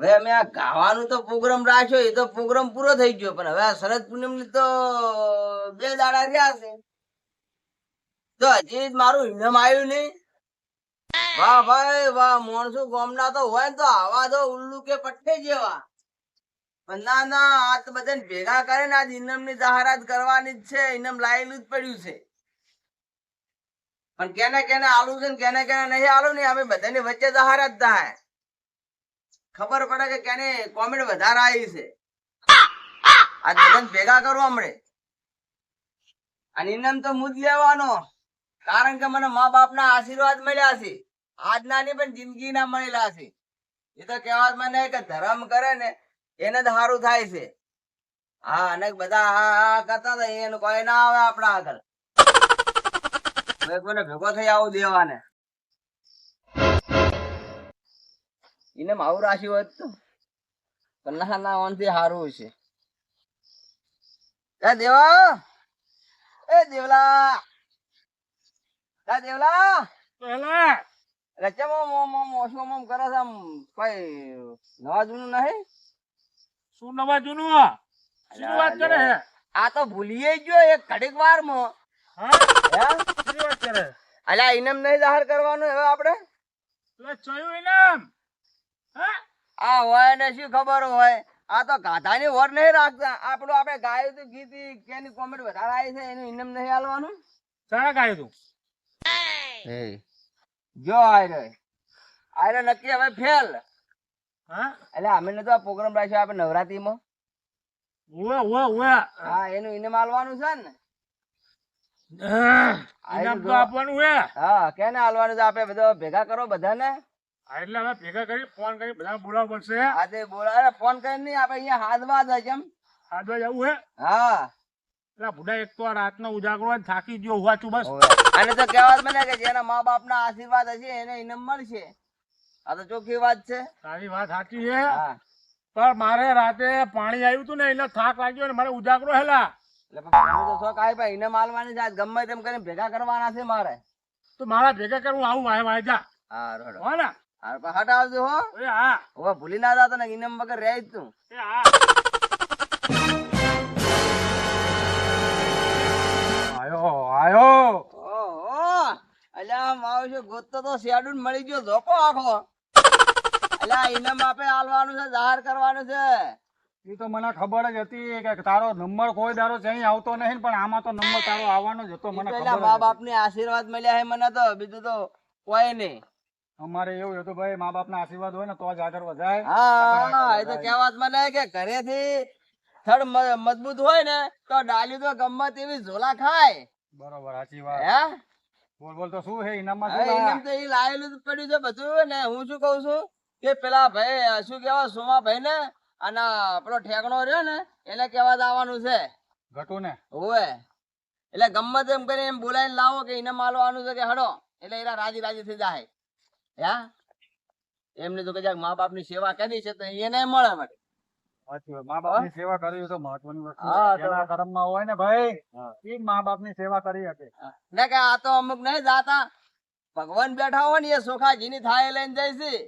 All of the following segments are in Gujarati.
હવે અમે આ ગાવાનું તો પ્રોગ્રામ રાખ્યો, એ તો પ્રોગ્રામ પૂરો થઈ ગયો, પણ હવે આ શરદ પૂનમની તો બે દાડા રહ્યા છે. તો હજી મારું ઇનામ આવ્યું નહીં. વાહ ભાઈ, વાહ, માણસો ગામના તો હોય ને તો આવા તો ઉલ્લુ કે પઠ્ઠે જેવા. પણ ના ના, આ તો બધાને ભેગા કરીને આજ ઇનામની જાહેરાત કરવાની જ છે ઇનામ લાયેલું જ પડ્યું છે. પણ કેને કેને આલું છે ને કેને કેને નહીં આલું ને, અમે બધાની વચ્ચે જાહેરાત થાય. ખબર પડે કે કેને કોમેન્ટ વધારે આવી છે. આ બધાને ભેગા કરો હમણે. અને નિર્ણય તો મુજ લેવાનો. કારણ કે મને મા બાપના આશીર્વાદ મળ્યા છે. આજના નહીં, પણ જિંદગીના મળેલા છે. એ તો કહેવાત મને કે ધર્મ કરે ને એને જ સારું થાય છે. હા, અને બધા હા હા કરતા હતા, એનું કોઈ ના આવે આપણા આગળ. ભેગો થઈ આવું દેવાને. એને આવું રાખ્યું હોત તો પણ ના ના સારું છે એ દેવા. એ દેવલા. એ દેવલા. પહેલા રચમો મો મો મોસમો મોમ કરે છે આમ કઈ નવા જૂનું નહીં? શું નવા જૂનું? આ? વાત કરે છે આ તો ભૂલીએ ગયો એક ઘડીક વારમાં હા? હે વાત કરે? અલ્યા ઇનામ નહીં જાહેર કરવાનું હવે આપણે? એટલે ચયું ઇનામ હા આ હોય ને શું ખબર હોય? આ તો ગાધાની વર નહીં રાખતા. આપણું આપણે ગાયું તું ગીતી કેની કોમેન્ટ વધારે આવી છે એનું ઇનામ નહીં આલવાનું? સારા ગાયું તું? જો આયરે. આયરે નક્કી હવે ફેલ. હા? એટલે અમે તો આ પ્રોગ્રામ રાખ્યો આપણે નવરાત્રીમાં. ઉવે ઉવે ઉવે. હા એનું ઇનામ આલવાનું છે ને. ઇનામ તો આપવાનું હે હા કેને આલવાનું છે? આપણે બધા ભેગા કરો બધાને. હા, એટલે હવે ભેગા કરી ફોન કરી બધા બોલાવવું પડશે. આજે બોલાવે ફોન કરી નહીં આપણે અહીંયા હાથમાં જ એમ. આજવા જવું હે? હા. એટલે બુડા એક તો રાતનો ઉજાગરો થાકી ગયો હોવાચું બસ. અને તો કહેવત મને કે જેના મા બાપ આશીર્વાદ હશે એને ઇનામ મળશે. આ તો ચોખ્ખી વાત છે. તારી વાત સાચી છે. પણ મારે રાતે પાણી આવ્યું હતું ને એટલે થાક લાગ્યો ને મારે ઉજાગરો હેલા. એટલે તમે તો શોખ આવી ભાઈ ઇનામ આલવાની છે ગમે તેમ કરીને ભેગા કરવાના છે મારે. તો મારા ભેગા કરવું આવું વાય વાય જા. હા રોડો. હો ને. હા પણ હો. હવે ભૂલી ના જાતો ને ઇનામ વગર રહે જ તું. આયો આયો. ઓહો અલ્યા માવજો ગોતતો તો શેડું મળી ગયો ધોકો આખો. અલ્યા ઇનામ આપે આલવાનું છે જાહેર કરવાનું છે. એ તો મને ખબર જ હતી કે તારો નંબર કોઈ દારો જઈ આવતો નહીં પણ આમાં તો નંબર તારો આવવાનો જ હતો મને ખબર મા બાપની આશીર્વાદ મળ્યા છે મને તો બીજું તો કોઈ નહીં. અમારે એવું હતું ભાઈ મા બાપ ના આશીર્વાદ હોય ને તો જ આગળ વધાય. હા એ તો કહેવત મને કે ઘરેથી થડ મજબૂત હોય ને તો ડાલી તો ગમત એવી ઝોલા ખાય. બરોબર સાચી વાત. હે? બોલ બોલ તો શું હે ઇનામમાં શું ઇનામ તો એ લાયેલું પડ્યું છે બધું ને હું શું કઉ છું કે પેલા ભાઈ શું કેવા સોમા ભાઈ ને અને પેલો ઠેકણો રહ્યો ને એને કેવા આવવાનું છે. ઘટુ ને હોવે. એટલે ગમત એમ કરીને એમ બોલાવીને લાવો કે એને માલવાનું છે કે હડો એટલે એના રાજી રાજી થઈ જાય. હે? એમને તો કદાચ મા બાપની સેવા કરી છે તો એને મળે માટે. સાચી વાત. મા સેવા કરવી તો મહત્વની વસ્તુ હા, છે. તો- હોય ને ભાઈ એ જ મા બાપની સેવા કરી શકે. ને કે આ તો અમુક નહીં જાતા. ભગવાન બેઠા હોય ને એ સોખાજી ની થાળી લઈને જાય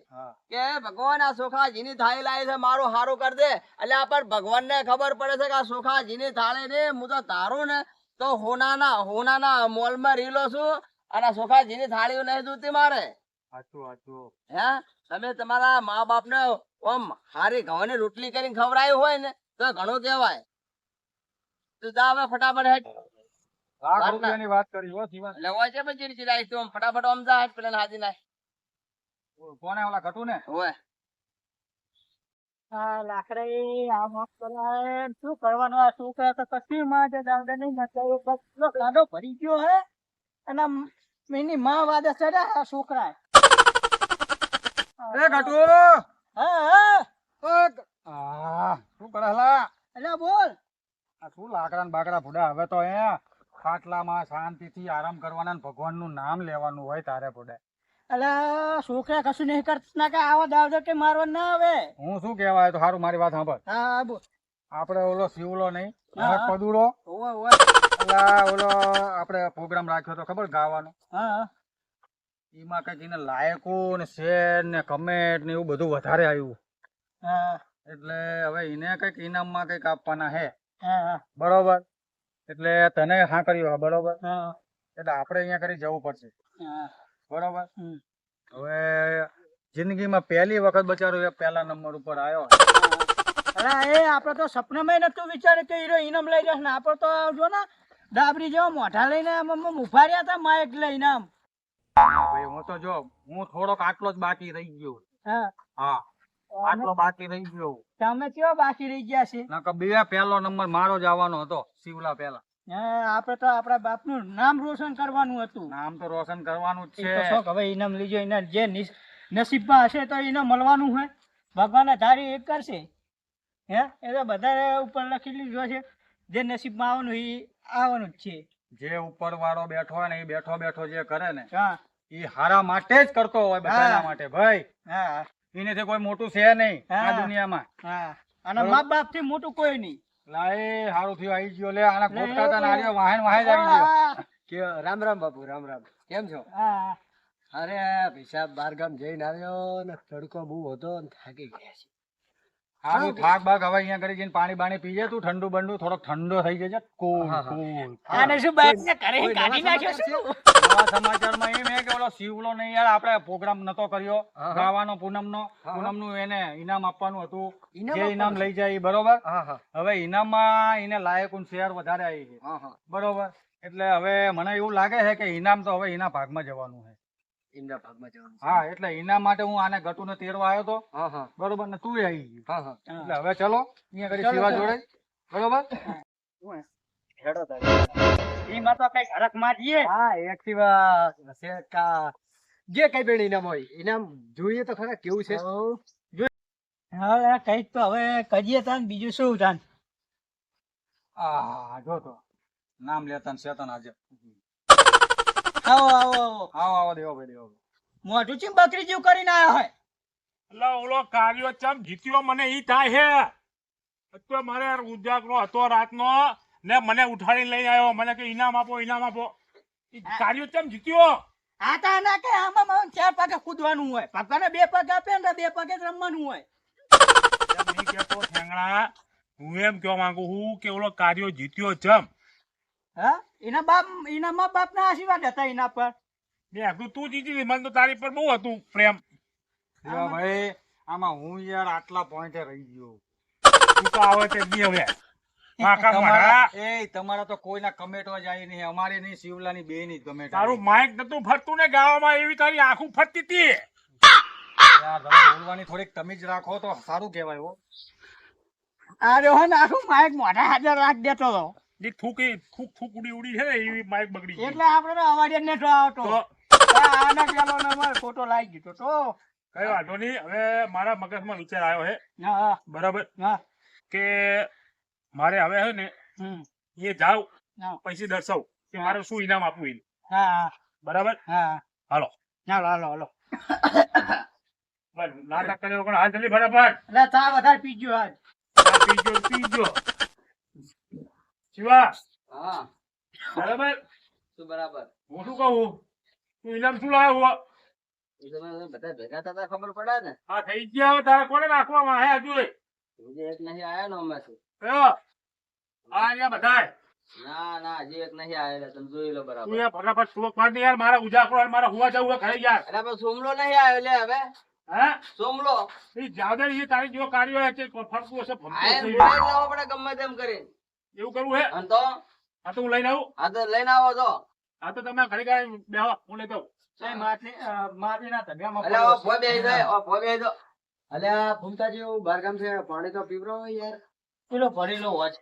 કે ભગવાન આ સોખાજી ની થાળી લાવી છે મારું હારું કર દે. એટલે આ પર ભગવાન ને ખબર પડે છે કે આ સોખાજી ની થાળી ને હું તો તારું ને તો હોનાના હોનાના મોલમાં રીલો છું અને સોખાજી ની થાળીઓ નહીં જોતી મારે. હે? તમે તમારા મા બાપ ને ઓમ હારી ઘઉંની રોટલી કરીને ખવડાવી હોય ને તો ઘણું કહેવાય. તું જા હવે ફટાફટ હેડ લાખ રૂપિયાની વાત કરી હો જીવન. એટલે છે પછી ચીડાઈ તું ફટાફટ આમ જા હેડ પેલા હાજી નાખ. કોને ઓલા ઘટું ને હોય લાકડી આ મસ્ત બનાવે. શું કરવાનું આ શું કરે તો કશું માં જે નહીં ગાડો ભરી ગયો હે. અને એની માં વાદે ચડ્યા છોકરા એ ઘટુ હા હા. શું કરે હલા? એટલે બોલ. આ શું લાકડા ને બાકડા ભૂડા? હવે તો અહીંયા ખાટલામાં શાંતિથી આરામ કરવાના ભગવાનનું નામ લેવાનું હોય તારે ભૂડે. એટલે છોકરા કશું નહીં કરતા કે આવા દાવજો કે મારવા ના આવે. હું શું કહેવાય તો સારું મારી વાત સાંભળ. હા બોલ. આપણે ઓલો શિવલો નહીં. પદુડો ઓવે ઓવે ઓલો આપણે પ્રોગ્રામ રાખ્યો તો ખબર ગાવાનો? હા. એમાં કંઈક એને લાયકો ને શેર ને કમેન્ટ ને એવું બધું વધારે આવ્યું. હા. એટલે હવે એને કંઈક ઇનામમાં કંઈક આપવાના હે. બરોબર? એટલે તને હા કર્યું બરોબર? એટલે આપણે અહીંયા કરી જવું પડશે. બરોબર? હવે જિંદગીમાં પહેલી વખત બચારો એ પહેલા નંબર ઉપર આવ્યો. અલા એ આપડે તો સપનામાં નતું વિચાર્યું કે હીરો ઇનામ લઈ જશે ને આપડે તો જો ને ડાબરી જેવા મોઢા લઈને આમ ઊભા રહ્યા હતા માઇક લઈને આમ. ભાઈ હું તો જો હું થોડોક આટલો જ બાકી રહી ગયો. હા. હા આટલો બાકી રહી ગયો. તમે કેવા બાકી રહી ગયા છે નકર બે પહેલો નંબર મારો જ આવવાનો હતો શિવલા પહેલા. હા આપડે તો આપડા બાપનું નામ રોશન કરવાનું હતું. નામ તો રોશન કરવાનું જ છે. શોખ હવે ઇનામ લીજો એના જે નિસ- નસીબમાં હશે તો એને મળવાનું હોય. ભગવાન ધારી એક કરશે. હે એ તો બધા ઉપર લખી લીધું છે જે નસીબમાં આવવાનું એ આવવાનું જ છે. જે ઉપર વાળો બેઠો હોય ને એ બેઠો બેઠો જે કરે ને એ હારા માટે જ કરતો હોય બધાના માટે. ભાઈ એનેથી કોઈ મોટું છે નહીં આ દુનિયામાં. અને મા બાપથી મોટું કોઈ નહીં. લાય હારું થયું આવી ગયો લે આના ખોટતા હતા નારીઓ વાહન વાહન આવી ગયો. કે રામ રામ બાપુ રામ રામ. કેમ છો? હા. અરે પિશાબ બાર ગામ જઈને આવ્યો ને તડકો બહુ હતો ને થાકી ગયા છે હારું થાક બાક હવે અહીંયા કરી જઈને પાણી બાણી પીજે તું ઠંડુ બંડુ થોડોક ઠંડો થઈ જશે કુલ હા, હા. આને શું બાઈકને ઘરે કોઈ કાઢી નાખ્યો શું? સમાચારમાં એમ હે કે ઓલો શિવલો નહીં યાર આપણે પ્રોગ્રામ નતો કર્યો પૂનમ ગાવાનો પૂનમનો. નું પૂનમનું એને ઇનામ આપવાનું હતું. જે ઇનામ લઈ જાય બરોબર? હવે હા. હવે ઇનામમાં એને લાયક શેર વધારે આવી છે. હા હા. બરોબર? એટલે હવે મને એવું લાગે છે કે ઇનામ તો હવે એના ભાગમાં જવાનું છે. એમના ભાગમાં જવાનું હા એટલે ઇનામ માટે હું આને ગટુને તેડવા આવ્યો તો. હા હા. બરોબર ને તું આવી ગયું. હા હા. એટલે હવે ચલો અહીંયા કરી શિવા. જોડે. બરોબર? એમાં તો કંઈક હરખ મારીએ હા એક્ટિવા છે કા જે કઈ પણ ઇનામ હોય ઇનામ જોઈએ તો ખરા કેવું છે? હા કંઈક તો હવે કરીએ તાન બીજું શું તાન? આ જો તો. નામ લેતા ને શેતન આજે. આવો આવો આવો. આવો દેવો ભાઈ દેવો મોઢું ચીમ બકરી જેવું કરીને આવ્યો હોય એટલે ઓલો કાર્યો ચમ જીત્યો મને ઈ થાય હે? અત્યારે મારે ઉજાગરો હતો રાતનો ને મને ઉઠાડી લઈ આવ્યો. મને કે ઇનામ આપો ઇનામ આપો. ઈ કાર્યો ચમ જીત્યો? આ તા ના કે આમાં મારે ચાર પગે કૂદવાનું હોય. પગને બે પગ આપે ને બે પગે જ રમવાનું હોય. ઠેંગણા. હું એમ કહેવા માંગુ છું કે ઓલો કાર્યો જીત્યો ચમ. હા? એના બાપ એના મા બાપ ના આશીર્વાદ હતા એના પર. તું જીતી મને તો તારી પર બહુ હતું પ્રેમ. ભાઈ આમાં હું યાર આટલા પોઈન્ટે રહી ગયો. તું તો આવે તે બી હવે. તમારા મારા એ તમારા તો કોઈના કમેટવા જાય નહીં અમારે નહીં શિવલાની બે નહીં કમેટ તારું માઇક નતું ફરતું ને ગાવામાં એવી તારી આંખું ફરતી હતી. યાર બોલવાની થોડીક તમીજ રાખો તો સારું કહેવાય હો. આ રહ્યો ને આખું માઇક મોઢા હાજર રાખ દેતો હતો ઈ થૂકી થૂક થૂક ઉડી ઉડી છે એ માઇક બગડી એટલે આપણે અવાજ જ નતો આવતો. આને પેલો નંબર ખોટો લાગી ગયો તો. કઈ વાંધો નહીં. હવે મારા મગજમાં વિચાર આવ્યો છે. બરાબર? કે મારે હવે છે ને એ જાવ પૈસે દર્શાવ કે મારે શું ઇનામ આપવું એને. હા બરાબર? હા. હાલો. હાલો હાલો હાલો. બસ, નાટક કર્યો પણ હાલ જલ્દી બરાબર એટલે તા વધારે પીજો આજ. પીજો પીજો શિવા. હા. બરાબર? શું બરાબર? હું શું કહું? તું ઇનામ શું લાવ્યો હો? બધા ભેગા થતા ખબર પડે ને. આ થઈ ગયા હવે કોને નાખવામાં હે હજુ એક નહીં આયો ને અમારથી કયો આ અહીંયા ના ના હજી એક નહીં આયેલા તમે જોઈ લો બરાબર. યાર ફટાફટ માર યાર. મારા ઉજાગરો મારા હુવા જવું ખરે યાર. અરે પણ સોમલો નહીં આવ્યો લે હવે. હે? સોમલો. એ જાદે એ તારી જો કાર્યો છે ફરતું હશે ફરતું ગમે તેમ કરીને. એવું કરવું હે? અને તો? આ તો હું લઈને આવું. આ તો લઈને આવો તો. આ તો તમે ઘડી ઘડી બેહો હું લઈ દઉં પાણી તો પીવરો યાર. પેલો ભરેલો હોજ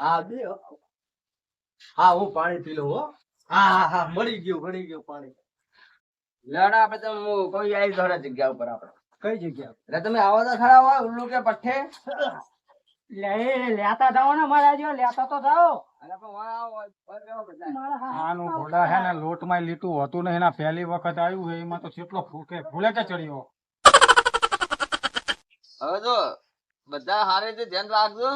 હા બે હા. હું પાણી પી લઉં હો. હા હા હા મળી ગયું મળી ગયું પાણી. લડા આપણે તો હું કોઈ આવી જોડે જગ્યા ઉપર આપણે. કઈ જગ્યા? એટલે તમે આવો તો ખરા હોય ઉલ્લુ કે પઠ્ઠે? લેતા જાઓ ને મારા જેવા લેતા તો જાઓ અરે પણ વાહ આવો, ઓય બેહો બધા. મારા હા- આનું ઘોડા હે ને લોટમાં લીટું હતું ને એના પહેલી વખત આવ્યું છે એમાં તો કેટલો ફૂકે ફૂલે કે ચડ્યો હવે જો બધા હારે રીતે ધ્યાન રાખજો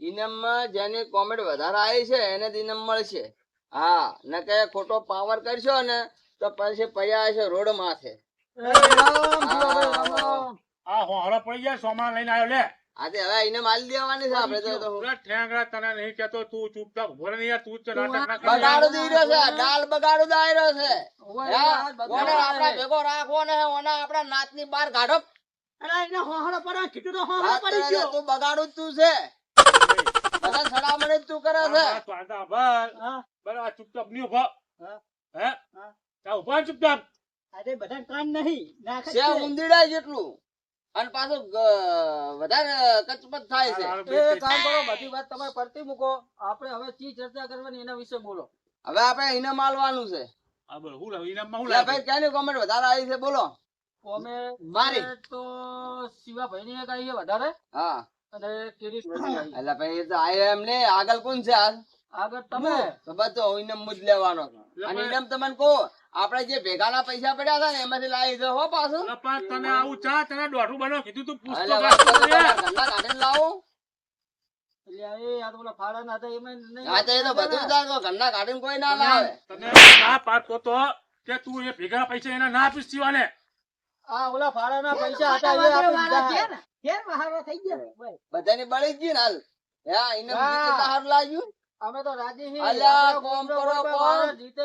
ઇનામમાં જેની કોમેન્ટ વધારે આવી છે એને જ ઇનામ મળશે હા ને કે ખોટો પાવર કરશો ને તો પછી પૈયા છે રોડ માથે આ હોહળો પડી જાય સોમા લઈને આવ્યો લે આજે હવે એને માલી દેવાની છે આપણે તો- તો ઠેંગડા તને નહીં કહેતો તું ચૂપચાપ ઊભો રહે યાર તું જ નાટક ના બગાડો દઈ રહ્યો છે દાલ બગાડો દાઈ રહ્યો છે ઓને આપણા ભેગો રાખવો ને ઓને આપણા નાતની બહાર કાઢો. અરે એને હોહળો પડે કીધું તો હોહળો પડી ગયો. તું બગાડું જ તું છે. બધા સડામણી તું કરે છે. તો આંધા બરાબર, ચૂપચાપ નહીં ઊભો. હે? હા. તા ઊભા ચૂપચાપ. આજે બધા કાન નહીં. નાખે છે. ઉંદીડા જેટલું. અને પાછું વધારે કચપત થાય છે. એ કામ કરો બધી વાત તમે પરતી મૂકો. આપણે હવે ચી ચર્ચા કરવાની એના વિશે બોલો. હવે આપણે એને માલવાનું છે. આ બોલો, હું લાવું? ઇનામમાં હું લે ભાઈ ક્યાંની કોમેન્ટ વધારે આવી છે બોલો. અમે મારી. તો શિવાભાઈ ની એક આવી છે વધારે. હા. અને. એટલે ભાઈ એ તો આ એમ ને આગળ કોણ છે આગળ તમે. તો બધો ઇનામ મુજ લેવાનો અને ઇનામ તમને કહો. આપણે જે ભેગાના પૈસા પડ્યા હતા ને એમાંથી લાવી દો હો પાછું. પણ તને આવું ચા તને દોઢું બનાવ કીધું તું પૂછતો કાઢીને લાવો. એટલે એ આ તો પેલા ફાળાના હતા એમાં નહીં હા તો એ તો બધું જ આ તો ઘરના કાઢીને કોઈ ના લાવે. તને ના પાડતો તો કે તું એ ભેગા પૈસા એના ના આપીશ શિવાને. આ ઓલા ફાળાના પૈસા હતા એ વાગે આપી વાળા છે દીધા. ને ઘેર વહારો બધાની બળી ગયું હાલ. લાગ્યું. અમે તો રાજી અલ્યા કોમ કરો કોમ.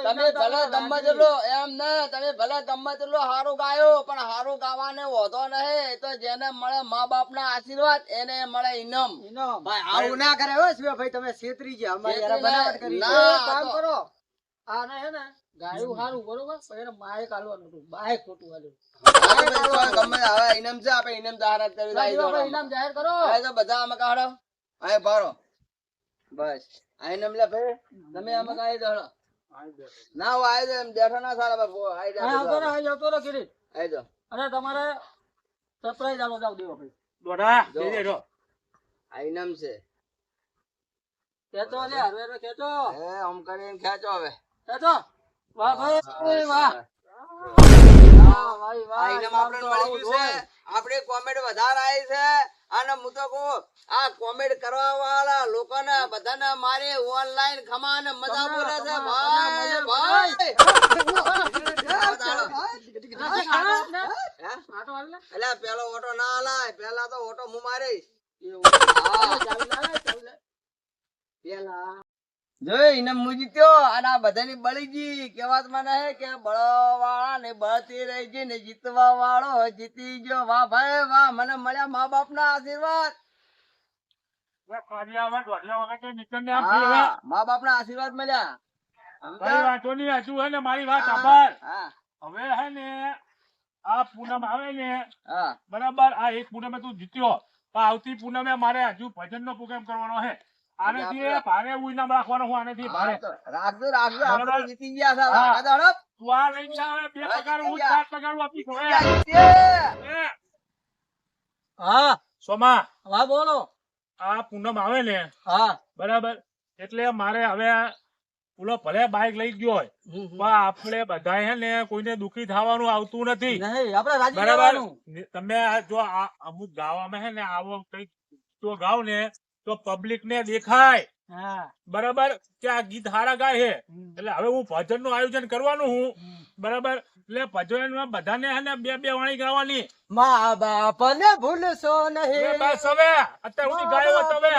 તમે ભલે આપણે ગમે એમ ને તમે ભલે ગમે તેટલો હારું ગાયો પણ હારું ગાવાને વધો નહીં. તો જેને મળે મા બાપ ના આશીર્વાદ એને મળે ઇનામ ઇનામ. ભાઈ આવું ના કરે હો શિવાભાઈ તમે છેતરી ગયા. અમારી યાર બનાવટ કરી કામ કરો. આને હે ને ગાયું હારું બરોબર? પણ એને માએ કાલવાનું હતું. બાએ ખોટું હાલ્યું હા તો ભાઈ તો ગમે તે ઇનામ છે આપણે ઇનામ જાહેરાત કરી રાજી દઈએ આપણે ઇનામ જાહેર કરો? બધા અમે કાઢો. અહીં ભારો. બસ. આ ઇનામ લે ભાઈ તમે આમાં કાઈ દો ના હું આવી એમ. બેઠો ના સારા બાપુ. આવી હા, આવતો રહો, આવી આવતો રહો, કિરીટ. આવી જાઓ અને તમારે સરપ્રાઈઝ આલો જાવ દેવો ભાઈ. દોડા જો. જઈ દેજો. આઈ નામ છે. કેતો લે હારવે કેતો હે ઓમ કરીને ખેંચો હવે. કેતો વાહ ભાઈ. વાહ. વાહ ભાઈ વાહ. આઈ નામ આપણે મળી ગયું છે આપણી કોમેન્ટ વધારે આવી છે. અને હું તો કહું આ કોમેડ કરવા વાળા લોકોને બધાને મારે ઓનલાઈન ખમા અને મજા બોલે છે. ભાઈ ભાઈ. અલ્યા પેલો ઓટો ના હલાય પેલા તો ઓટો હું મારીશ. ચાવી લાવે, ચાવી લે. જોઈ હું જીત્યો અને આ બધાની બળી ગઈ. કેવાત મને હે કે બળવાળા ને બળતી રહી ગઈ ને જીતવા વાળો જીતી ગયો. વાહ ભાઈ વાહ. મને મળ્યા મા બાપ ના આશીર્વાદ. હા, મા બાપ ના આશીર્વાદ મળ્યા. વાંધો નહીં, હજુ હે ને મારી વાત સાંભળ. હા. હવે હે ને આ પૂનમ આવે ને હા. બરાબર આ એક પૂનમે તું જીત્યો. આવતી પૂનમે મારે હજુ ભજન નો પ્રોગ્રામ કરવાનો છે આનેથી ભારે એવું ઇનામ હું આનેથી ભારે. રાખજો રાખજો. આપણે જીતી ગયા છે હા. આગળ તું આ લઈને જા, બે પગાર હું જ પગાર હું આપીશ હવે. જીત્યા. એ, હા. સોમા. વાહ બોલો. આ પૂનમ આવે ને. હા. બરાબર. એટલે મારે હવે ઓલો ભલે બાઈક લઈ ગયો હોય પણ આપણે બધા હે ને કોઈને દુખી થવાનું આવતું નથી. બરાબર. તમે જો આ અમુક ગાવામાં હે ને આવો કંઈક તો ગાવ ને તો પબ્લિક ને દેખાય. બરાબર? કે આ ગીત હારા ગાય છે. એટલે હવે હું ભજનનું આયોજન કરવાનું હું. બરાબર? એટલે ભજન બધાને હે ને બે બે વાણી ગાવાની. મા બાપ ને ભૂલશો નહીં. બસ હવે. અત્યારે હું ગાયો હવે.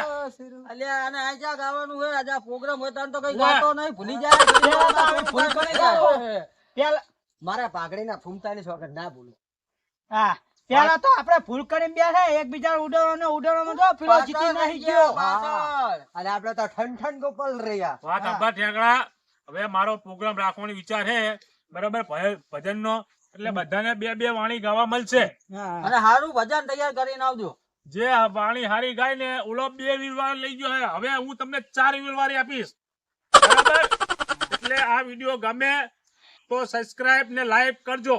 અલ્યા આને આજા ગાવાનું હોય આજા પ્રોગ્રામ હોય તાન તો કઈ. ગાતો નહીં. ભૂલી જાય. ભૂલ કરી ગયા. પેલા મારા પાઘડીના ફૂમતાલીસ વખત ના ભૂલો. હા. પેલા તો આપણે ભૂલ કરીને બેસે એકબીજા ઉડાડવાનો ઉડાડવામાં જો પેલો જીતી નહીં ગયો. અને આપડે તો ઠન ઠન ગોપાલ રહ્યા. વાત આભાર ઠેકડા હવે મારો પ્રોગ્રામ રાખવાનો વિચાર છે બરાબર ભજન નો એટલે બધાને બે બે વાણી ગાવા મળશે. અને સારું ભજન તૈયાર કરીને આવજો. જે વાણી હારી ગાય ને ઓલો બે વીરવાર લઈ ગયો હવે હું તમને ચાર વીરવારી આપીશ. બરાબર? એટલે આ વીડિયો ગમે તો સબસ્ક્રાઇબ ને લાઈક કરજો.